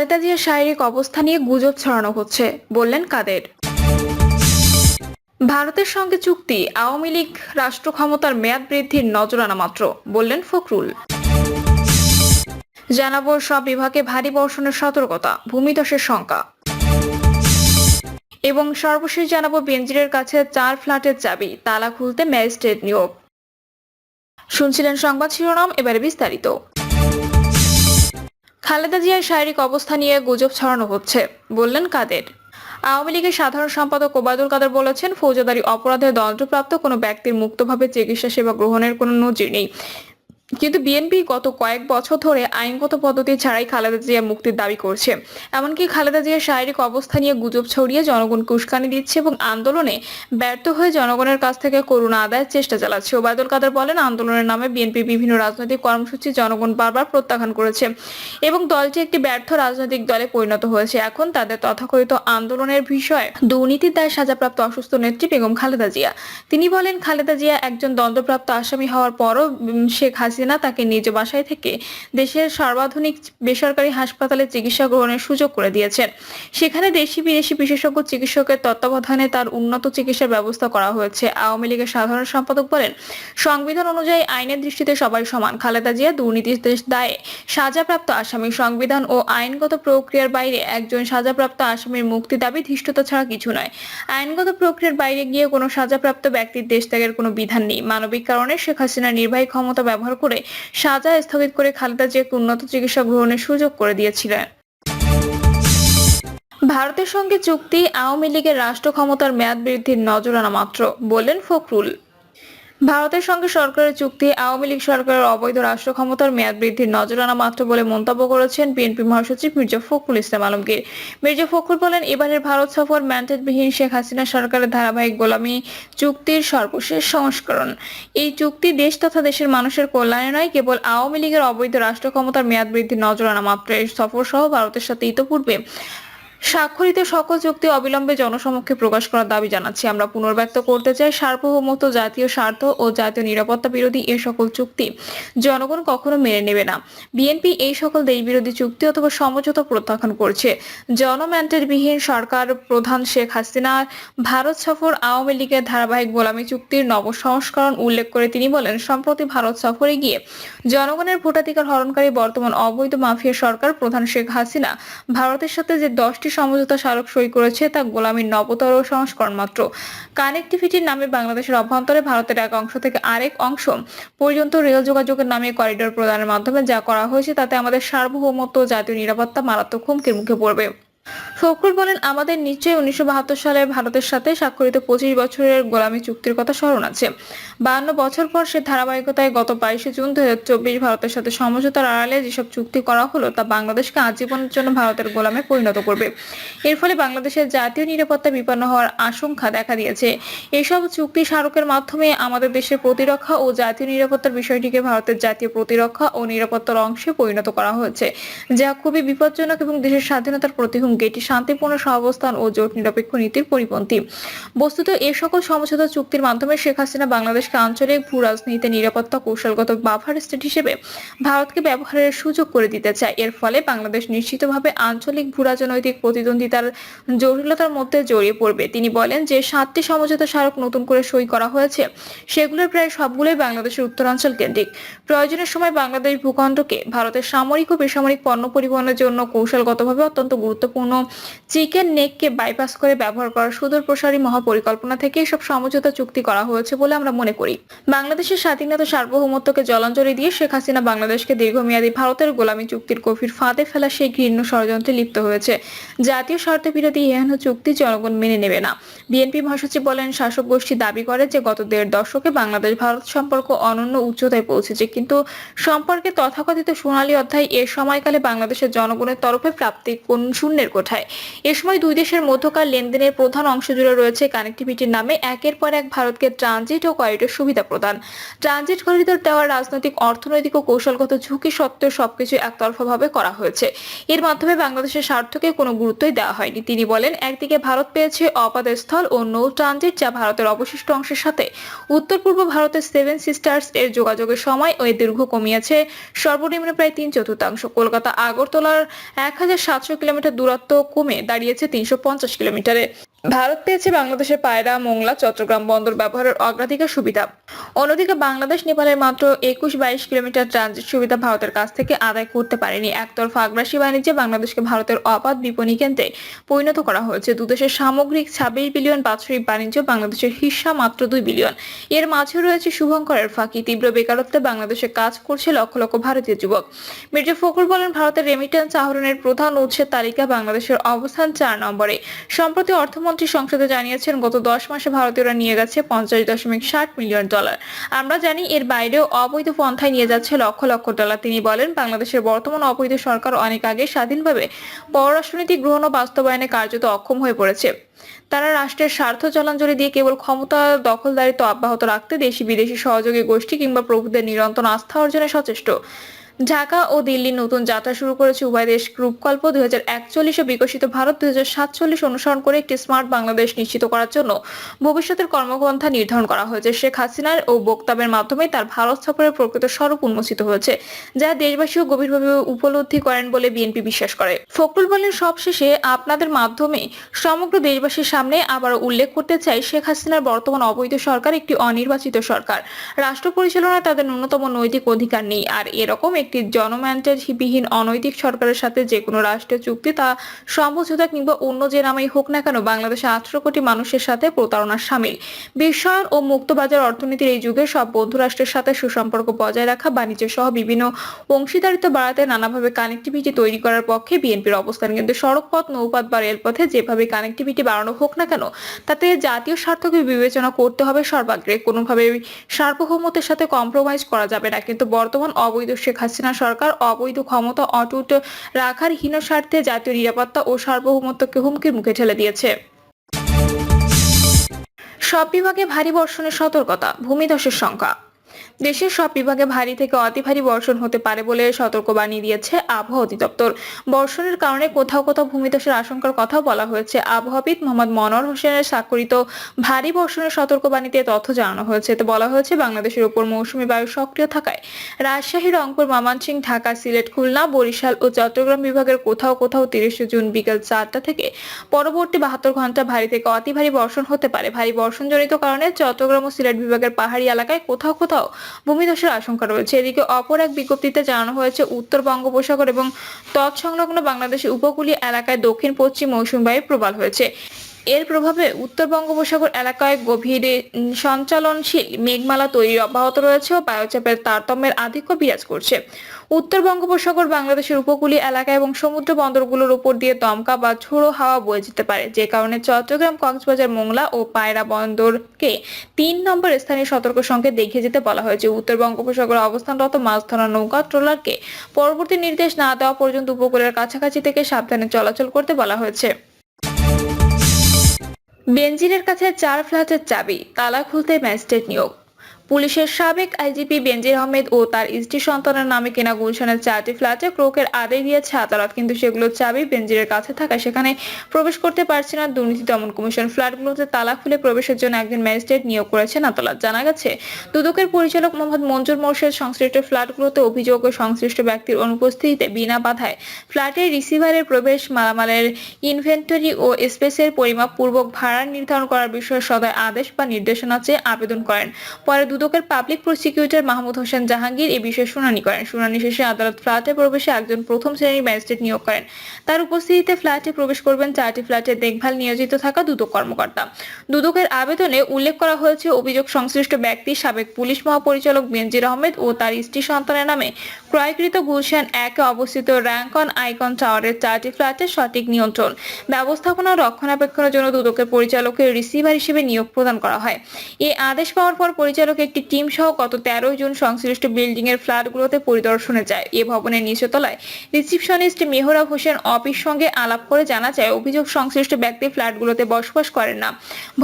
খালেদা জিয়ার শারীরিক অবস্থা নিয়ে গুজব ছড়ানো হচ্ছে, বললেন কাদের? ভারতের সঙ্গে চুক্তি, আওয়ামী লীগ রাষ্ট্র ক্ষমতার মেয়াদ বৃদ্ধির নজরানা মাত্র, বললেন ফখরুল। জানাব, সব বিভাগে ভারী বর্ষণের সতর্কতা, ভূমিধসের শঙ্কা এবং সর্বশেষ জানাব বেঞ্জিরের কাছে চার ফ্ল্যাটের চাবি, তালা খুলতে ম্যাজিস্ট্রেট নিয়োগ। শুনছিলেন সংবাদ শিরোনাম, এবারে বিস্তারিত। খালেদা জিয়ার শারীরিক অবস্থা নিয়ে গুজব ছড়ানো হচ্ছে, বললেন কাদের। আওয়ামী লীগের সাধারণ সম্পাদক ওবায়দুল কাদের বলেছেন, ফৌজদারি অপরাধে দণ্ডপ্রাপ্ত কোনো ব্যক্তির মুক্তভাবে চিকিৎসা সেবা গ্রহণের কোনো নজির নেই। কিন্তু বিএনপি গত কয়েক বছর ধরে আইনগত পদ্ধতি ছাড়াই খালেদা জিয়া মুক্তির দাবি করছে। এমনকি খালেদা জিয়ার শারীরিক অবস্থা নিয়ে গুজব ছড়িয়ে জনগণকে উস্কানি দিচ্ছে এবং আন্দোলনে ব্যর্থ হয়ে জনগণের কাছ থেকে করুণা আদায়ের চেষ্টা চালাচ্ছে। ওবায়দুল কাদের বলেন, আন্দোলনের নামে বিএনপি বিভিন্ন রাজনৈতিক কর্মসূচি জনগণ বারবার প্রত্যাখ্যান করেছে এবং দলটি একটি ব্যর্থ রাজনৈতিক দলে পরিণত হয়েছে। এখন তাদের তথাকথিত আন্দোলনের বিষয়ে, দুর্নীতির দায় সাজাপ্রাপ্ত অসুস্থ নেত্রী বেগম খালেদা জিয়া। তিনি বলেন, খালেদা জিয়া একজন দণ্ডপ্রাপ্ত আসামি হওয়ার পরও শেখ হাসিনা তাকে নিজ বাসায় থেকে দেশের সর্বাধুনিক বেসরকারি হাসপাতালে চিকিৎসা গ্রহণের সুযোগ করে দিয়েছেন। সেখানে দেশি বিদেশি বিশেষজ্ঞ চিকিৎসকের তত্ত্বাবধানে তার উন্নত চিকিৎসার ব্যবস্থা করা হয়েছে। আওয়ামী লীগের সাধারণ সম্পাদক বলেন, সংবিধান অনুযায়ী আইনের দৃষ্টিতে সবাই সমান। খালেদা জিয়া দুর্নীতির দায়ে সাজাপ্রাপ্ত আসামি। সংবিধান ও আইনগত প্রক্রিয়ার বাইরে একজন সাজাপ্রাপ্ত আসামির মুক্তি দাবি ধৃষ্টতা ছাড়া কিছু নয়। আইনগত প্রক্রিয়ার বাইরে গিয়ে কোনো সাজাপ্রাপ্ত ব্যক্তির দেশ ত্যাগের কোনো বিধান নেই। মানবিক কারণে শেখ হাসিনা নির্বাহী ক্ষমতা ব্যবহার করে সাজা স্থগিত করে খালেদা জিয়াকে উন্নত চিকিৎসা গ্রহণের সুযোগ করে দিয়েছিলেন। ভারতের সঙ্গে চুক্তি আওয়ামী লীগের রাষ্ট্র ক্ষমতার মেয়াদ বৃদ্ধির নজরানা মাত্র বললেন ফখরুল। ভারতের সঙ্গে সরকারের চুক্তি, আওয়ামী লীগ সরকারের অবৈধ রাষ্ট্র ক্ষমতার মেয়াদ বৃদ্ধির নজরানা মাত্র বলে মন্তব্য করেছেন বিএনপি মহাসচিব মির্জা ফখরুল ইসলাম আলমগীর। মির্জা ফখরুল বলেন, এবারের ভারত সফর ম্যান্ডেটবিহীন শেখ হাসিনা সরকারের ধারাবাহিক গোলামী চুক্তির সর্বশেষ সংস্করণ। এই চুক্তি দেশ তথা দেশের মানুষের কল্যাণে নয়, কেবল আওয়ামী লীগের অবৈধ রাষ্ট্র ক্ষমতার মেয়াদ বৃদ্ধির নজরানা মাত্র। এই সফর সহ ভারতের সাথে ইতোপূর্বে স্বাক্ষরিত সকল চুক্তি অবিলম্বে জনসমক্ষে প্রকাশ করার দাবি জানাচ্ছি। আমরা পুনর্ব্যক্ত করতে চাই সার্বভৌমত্ব, জাতীয় স্বার্থ ও জাতীয় নিরাপত্তা বিরোধী এ সকল চুক্তি। জনগণ কখনো মেনে নেবে না। বিএনপি এই সকল দেশ বিরোধী চুক্তি অথবা সমঝোতা প্রত্যাখ্যান করছে। জনম্যান্ডেটবিহীন সরকার প্রধান শেখ হাসিনা, ভারত সফর আওয়ামী লীগের ধারাবাহিক গোলামী চুক্তির নবসংস্করণ উল্লেখ করে তিনি বলেন, সম্প্রতি ভারত সফরে গিয়ে জনগণের ভোটাধিকার হরণকারী বর্তমান অবৈধ মাফিয়া সরকার প্রধান শেখ হাসিনা, ভারতের সাথে যে দশটি সমঝোতা স্মারক সই করেছে তা গোলামীর নবতর সংস্করণ মাত্র। কানেক্টিভিটির নামে বাংলাদেশের অভ্যন্তরে ভারতের এক অংশ থেকে আরেক অংশ পর্যন্ত রেল যোগাযোগের নামে করিডোর প্রদানের মাধ্যমে যা করা হয়েছে তাতে আমাদের সার্বভৌমত্ব জাতীয় নিরাপত্তা মারাত্মক হুমকির মুখে পড়বে। ফখরুল বলেন, আমাদের নিশ্চয়ই উনিশশো বাহাত্তর সালে ভারতের সাথে স্বাক্ষরিত পঁচিশ বছরের গোলামী চুক্তির কথা স্মরণ আছে। বান্ন বছর পর সে ধারাবাহিকতায় গত বাইশে জুন দুই ভারতের সাথে সমঝোতার আড়ালে যেসব চুক্তি করা হলো, তা বাংলাদেশকে আজীবনের জন্য ভারতের গোলামে পরিণত করবে। এর ফলে বাংলাদেশের জাতীয় নিরাপত্তা বিপন্ন হওয়ার আশঙ্কা দেখা দিয়েছে। এসব চুক্তি স্মারকের মাধ্যমে আমাদের দেশের প্রতিরক্ষা ও জাতীয় নিরাপত্তার বিষয়টিকে ভারতের জাতীয় প্রতিরক্ষা ও নিরাপত্তার অংশে পরিণত করা হয়েছে, যা খুবই বিপজ্জনক এবং দেশের স্বাধীনতার প্রতি হুমকি এটি শান্তিপূর্ণ সহাবস্থান ও জোট নিরপেক্ষ নীতির পরিপন্থী। বস্তুত এ সকল সমঝোতা চুক্তির মাধ্যমে শেখ হাসিনা বাংলাদেশকে আঞ্চলিক ভূ রাজনীতিতে নিরাপত্তা কৌশলগত বাফার স্টেট হিসেবে ভারতকে ব্যবহারের সুযোগ করে দিতে চায়। এর ফলে বাংলাদেশ নিশ্চিতভাবে আঞ্চলিক ভূ রাজনৈতিক প্রতিদ্বন্দ্বিতার জটিলতার মধ্যে জড়িয়ে পড়বে। তিনি বলেন যে, সাতটি সমঝোতা স্মারক নতুন করে সই করা হয়েছে। সেগুলোর প্রায় সবগুলোই বাংলাদেশের উত্তরাঞ্চল কেন্দ্রিক। প্রয়োজনের সময় বাংলাদেশ ভূখণ্ডকে ভারতের সামরিক ও বেসামরিক পণ্য পরিবহনের জন্য কৌশলগতভাবে অত্যন্ত গুরুত্বপূর্ণ চিকেন নেককে বাইপাস করে ব্যবহার করার সুদূর প্রসারী মহাপরিকল্পনা থেকে এসব সমঝোতা চুক্তি করা হয়েছে বলে আমরা মনে করি। বাংলাদেশের স্বাধীনতা সার্বভৌমত্বকে জলাঞ্জলি দিয়ে শেখ হাসিনা বাংলাদেশকে দীর্ঘমেয়াদী ভারতের গোলামী চুক্তির গভীর ফাঁদে ফেলা সেই ঘৃণ্য ষড়যন্ত্রে লিপ্ত হয়েছে। জাতীয় স্বার্থ বিরোধী এহেন চুক্তি জনগণ মেনে নেবে না। বিএনপি মহাসচিব বলেন, শাসক গোষ্ঠী দাবি করে যে গত দেড় দশকে বাংলাদেশ ভারত সম্পর্ক অনন্য উচ্চতায় পৌঁছেছে। কিন্তু সম্পর্কে তথাকথিত সোনালী অধ্যায় এ সময়কালে বাংলাদেশের জনগণের তরফে প্রাপ্তি কোন শূন্যের কোঠায়? এ সময় দুই দেশের মধ্যকার লেনদেনের প্রধান অংশ জুড়ে রয়েছে কানেক্টিভিটির নামে। একের পর এক ভারতকে ট্রানজিট ও করিডোর সুবিধা প্রদান। ট্রানজিট করিডোর দেওয়ার রাজনৈতিক, অর্থনৈতিক ও কৌশলগত ঝুঁকি সত্ত্বেও সবকিছু একতরফাভাবে করা হয়েছে। এর মাধ্যমে বাংলাদেশের স্বার্থকে কোনো গুরুত্বই দেওয়া হয়নি। তিনি বলেন, একদিকে ভারত পেয়েছে অপাদস্থল ও নৌ ট্রানজিট যা ভারতের অবশিষ্ট অংশের সাথে। উত্তর পূর্ব ভারতের সেভেন সিস্টার্স এর যোগাযোগের সময় ও এর দীর্ঘ কমিয়েছে। সর্বনিম্ন প্রায় তিন চতুর্থাংশ। কলকাতা আগরতলার এক হাজার সাতশো কিলোমিটার দূরত্ব কমে দাঁড়িয়েছে তিনশো পঞ্চাশ কিলোমিটারে। ভারত পেয়েছে বাংলাদেশের পায়রা, মোংলা, চট্টগ্রাম বন্দর ব্যবহারের অগ্রাধিকার সুবিধা। অন্যদিকে বাংলাদেশ, নেপালের মাত্র একুশ বাইশ কিলোমিটার ট্রানজিট সুবিধা ভারতের কাছ থেকে আদায় করতে পারেনি। একতরফা আগ্রাসী বাণিজ্যে বাংলাদেশকে ভারতের অবাধ বিপণী কেন্দ্রে পরিণত করা হয়েছে। দুদেশের সামগ্রিক ছাব্বিশ বিলিয়ন বাৎসরিক বাণিজ্য বাংলাদেশের হিস্সা মাত্র দুই বিলিয়ন। এর মাঝে রয়েছে শুভঙ্করের ফাঁকি। তীব্র বেকারত্বে বাংলাদেশে কাজ করছে লক্ষ লক্ষ ভারতীয় যুবক। মির্জা ফখরুল বলেন, ভারতের রেমিটেন্স আহরণের প্রধান উৎসের তালিকা বাংলাদেশের অবস্থান চার নম্বরে। সম্প্রতি অর্থমন্ত্রী সংসদে জানিয়েছেন, গত দশ মাসে ভারতীয়রা নিয়ে গেছে পঞ্চাশ দশমিক ষাট মিলিয়ন ডলার। আমরা জানি এর বাইরেও অবৈধ পন্থায় নিয়ে যাচ্ছে লক্ষ লক্ষ ডলার। তিনি বলেন, বাংলাদেশের বর্তমান অবৈধ সরকার অনেক আগে স্বাধীনভাবে পররাষ্ট্রনীতি, গ্রহণ ও বাস্তবায়নে কার্যত অক্ষম হয়ে পড়েছে। তারা রাষ্ট্রের স্বার্থ জলাঞ্জলি দিয়ে কেবল ক্ষমতা দখলদারিত্ব অব্যাহত রাখতে দেশি বিদেশি সহযোগী গোষ্ঠী কিংবা প্রভুদের নিরন্তর আস্থা অর্জনে সচেষ্ট। ঢাকা ও দিল্লির নতুন যাত্রা শুরু করেছে উভয় দেশ রূপকল্প দুই হাজার একচল্লিশে বিকশিত ভারত, দুই হাজার সাতচল্লিশ অনুসরণ করে একটি স্মার্ট বাংলাদেশ নিশ্চিত করার জন্য ভবিষ্যতের কর্মপন্থা নির্ধারণ করা হয়েছে। শেখ হাসিনার ও বক্তব্যের মাধ্যমে তার ভারত সফরের প্রকৃত স্বরূপ উন্মোচিত হয়েছে, যা দেশবাসীও গভীরভাবে উপলব্ধি করেন বলে বিএনপি বিশ্বাস করে। ফখরুল বলেন, সবশেষে আপনাদের মাধ্যমে সমগ্র দেশবাসীর সামনে আবার উল্লেখ করতে চাই শেখ হাসিনার বর্তমান অবৈধ সরকার একটি অনির্বাচিত সরকার। রাষ্ট্র পরিচালনায় তাদের ন্যূনতম নৈতিক অধিকার নেই, আর এরকম একটি জনম্যান্টেজবিহীন অনৈতিক সরকারের সাথে যে কোনো রাষ্ট্রীয় চুক্তি তা সমঝোতা কিংবা অন্য যে নামেই হোক না কেন বাংলাদেশে আঠারো কোটি মানুষের সাথে প্রতারণার সামিল। বিশ্বায়ন ও মুক্তবাজার অর্থনীতির এই যুগে সব বন্ধু রাষ্ট্রের সাথে সুসম্পর্ক বজায় রাখা বাণিজ্য সহ বিভিন্ন অংশীদারিত্ব বাড়াতে নানাভাবে কানেক্টিভিটি তৈরি করার পক্ষে বিএনপির অবস্থান। কিন্তু সড়কপথ, নৌপথ বা রেলপথে যেভাবে কানেক্টিভিটি বাড়ানো হোক না কেন, তাতে জাতীয় স্বার্থকে বিবেচনা করতে হবে সর্বাগ্রে। কোনোভাবে সার্বভৌমত্বের সাথে কম্প্রোমাইজ করা যাবে না। কিন্তু বর্তমান অবৈধ শেখ সরকার অবৈধ ক্ষমতা অটুট রাখার হীন স্বার্থে জাতীয় নিরাপত্তা ও সার্বভৌমত্বকে হুমকির মুখে ঠেলে দিয়েছে। সব বিভাগে ভারী বর্ষণের সতর্কতা, ভূমিধসের সংখ্যা। দেশের সব বিভাগে ভারী থেকে অতি ভারী বর্ষণ হতে পারে বলে সতর্কবাণী দিয়েছে আবহাওয়া অধিদপ্তর। বর্ষণের কারণে কোথাও কোথাও ভূমিধসের আশঙ্কার কথাও বলা হয়েছে। আবহাওয়াবিদ মোহাম্মদ মনোয়ার হোসেনের স্বাক্ষরিত ভারী বর্ষণের সতর্কবাণীতে তথ্য জানানো হয়েছে। এতে বলা হয়েছে, বাংলাদেশের উপর মৌসুমী বায়ু সক্রিয় থাকায় রাজশাহী, রংপুর, ময়মনসিংহ, ঢাকা, সিলেট, খুলনা, বরিশাল ও চট্টগ্রাম বিভাগের কোথাও কোথাও তিরিশে জুন বিকেল চারটা থেকে পরবর্তী বাহাত্তর ঘণ্টা ভারী থেকে অতি ভারী বর্ষণ হতে পারে। ভারী বর্ষণজনিত কারণে চট্টগ্রাম ও সিলেট বিভাগের পাহাড়ি এলাকায় কোথাও কোথাও ভূমিধসের আশঙ্কা রয়েছে। এদিকে অপর এক বিজ্ঞপ্তিতে জানানো হয়েছে, উত্তর বঙ্গোপসাগর এবং তৎসংলগ্ন বাংলাদেশের উপকূলীয় এলাকায় দক্ষিণ পশ্চিম মৌসুমী বায়ু প্রবল হয়েছে। এর প্রভাবে উত্তর বঙ্গোপসাগর এলাকায় গভীর সঞ্চালনশীল মেঘমালা তৈরি অব্যাহত রয়েছে ও বায়ুচাপের তারতম্যের আধিক্য বিরাজ করছে। উত্তর বঙ্গোপসাগর, বাংলাদেশের উপকূলীয় এলাকা এবং সমুদ্র বন্দরগুলোর উপর দিয়ে দমকা বা ঝোড়ো হাওয়া বয়ে যেতে পারে, যে কারণে চট্টগ্রাম, কক্সবাজার, মোংলা ও পায়রা বন্দরকে তিন নম্বর স্থানীয় সতর্ক সংকেত দেখিয়ে যেতে বলা হয়েছে। উত্তর বঙ্গোপসাগরে অবস্থানরত মাছ ধরা নৌকা ট্রলারকে পরবর্তী নির্দেশ না দেওয়া পর্যন্ত উপকূলের কাছাকাছি থেকে সাবধানে চলাচল করতে বলা হয়েছে। বেনজিরের কাছে চার ফ্ল্যাটের চাবি, তালা খুলতে ম্যাজিস্ট্রেট নিয়োগ পুলিশের সাবেক আইজিপি বেনজির আহমেদ ও তার স্ত্রী সন্তানের নামে কেনা গুলশানের চারটি ফ্ল্যাটে ক্রোকের আদেশ দিয়েছে আদালত, কিন্তু সেগুলোর চাবি বেনজিরের কাছে থাকায় সেখানে প্রবেশ করতে পারছে না দুর্নীতি দমন কমিশন। ফ্ল্যাটগুলোতে তালা খুলে প্রবেশের জন্য একজন ম্যাজিস্ট্রেট নিয়োগ করেছেন আদালত। জানা গেছে, দুদকের পরিচালক মোহাম্মদ মঞ্জুর মোর্শেদ সংশ্লিষ্ট ফ্ল্যাটগুলোতে অভিযোগ ও সংশ্লিষ্ট ব্যক্তির অনুপস্থিতিতে বিনা বাধায় ফ্ল্যাটের রিসিভারের প্রবেশ, মালামালের ইনভেন্টরি ও স্পেসের পরিমাপ পূর্বক ভাড়া নির্ধারণ করার বিষয়ে সদয় আদেশ বা নির্দেশনা চেয়ে আবেদন করেন। পরে দুদকের পাবলিক প্রসিকিউটর মাহমুদ হোসেন জাহাঙ্গীর এ বিষয়ে শুনানি করেন। শুনানি শেষে আদালত ফ্ল্যাটে প্রবেশে একজন প্রথম শ্রেণির ম্যাজিস্ট্রেট নিয়োগ করেন। তার উপস্থিতিতে ফ্ল্যাটে প্রবেশ করবেন চারটি ফ্ল্যাটের দেখভাল নিয়োজিত থাকা দুদক কর্মকর্তা। দুদকের আবেদনে উল্লেখ করা হয়েছে অভিযোগ সংশ্লিষ্ট ব্যক্তি, সাবেক পুলিশ মহাপরিচালক বেনজির আহমেদ ও তার স্ত্রী সন্তানের নামে ক্রয়কৃত গুলশান একে অবস্থিত র্যাঙ্কন আইকন টাওয়ারের চারটি ফ্ল্যাটের সঠিক নিয়ন্ত্রণ, ব্যবস্থাপনা রক্ষণাবেক্ষণের জন্য দুদকের পরিচালকের রিসিভার হিসেবে নিয়োগ প্রদান করা হয়। এই আদেশ পাওয়ার পর পরিচালক একটি টিম সহ গত তেরো জন সংশ্লিষ্ট বিল্ডিং এর ফ্ল্যাটগুলোতে পরিদর্শনে যায়। এ ভবনের নিচতলায় রিসিপশনিস্ট মেহরাব হোসেন অফিস সঙ্গে আলাপ করে জানা যায়, অভিযোগ সংশ্লিষ্ট ব্যক্তি ফ্ল্যাটগুলোতে বসবাস করেন না।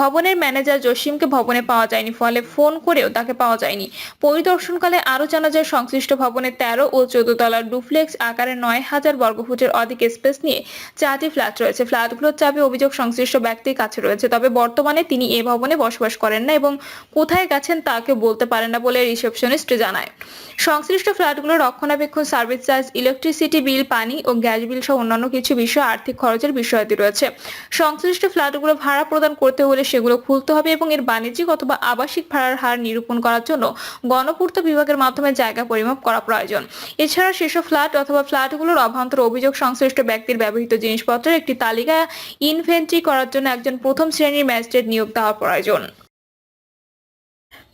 ভবনের ম্যানেজার জসিমকে ভবনে পাওয়া যায়নি, ফলে ফোন করেও তাকে পাওয়া যায়নি। পরিদর্শনকালে আরও জানা যায়, সংশ্লিষ্ট ভবনের তেরো ও চোদ্দ তলার ডুপ্লেক্স আকারে নয় হাজার বর্গফুটের অধিক স্পেস নিয়ে চারটি ফ্ল্যাট রয়েছে। ফ্ল্যাটগুলোর চাপে অভিযোগ সংশ্লিষ্ট ব্যক্তির কাছে রয়েছে, তবে বর্তমানে তিনি এ ভবনে বসবাস করেন না এবং কোথায় গেছেন তাকে বলতে পারেন না বলে রিসেপশনিস্ট জানায়। সংশ্লিষ্ট ফ্ল্যাটগুলোর রক্ষণাবেক্ষণ সার্ভিস চার্জ, ইলেকট্রিসিটি বিল, পানি ও গ্যাস বিল সহ অন্যান্য কিছু বিষয় আর্থিক খরচের বিষয়াদি রয়েছে। সংশ্লিষ্ট ফ্ল্যাটগুলো ভাড়া প্রদান করতে হলে সেগুলো খুলতে হবে এবং এর বাণিজ্যিক অথবা আবাসিক ভাড়ার হার নিরূপণ করার জন্য গণপূর্ত বিভাগের মাধ্যমে জায়গা পরিমাপ করা প্রয়োজন। এছাড়া সেসব ফ্ল্যাট অথবা ফ্ল্যাটগুলোর অভ্যন্তর অভিযোগ সংশ্লিষ্ট ব্যক্তির ব্যবহৃত জিনিসপত্রের একটি তালিকা ইনভেন্টরি করার জন্য একজন প্রথম শ্রেণির ম্যাজিস্ট্রেট নিয়োগ দেওয়া প্রয়োজন।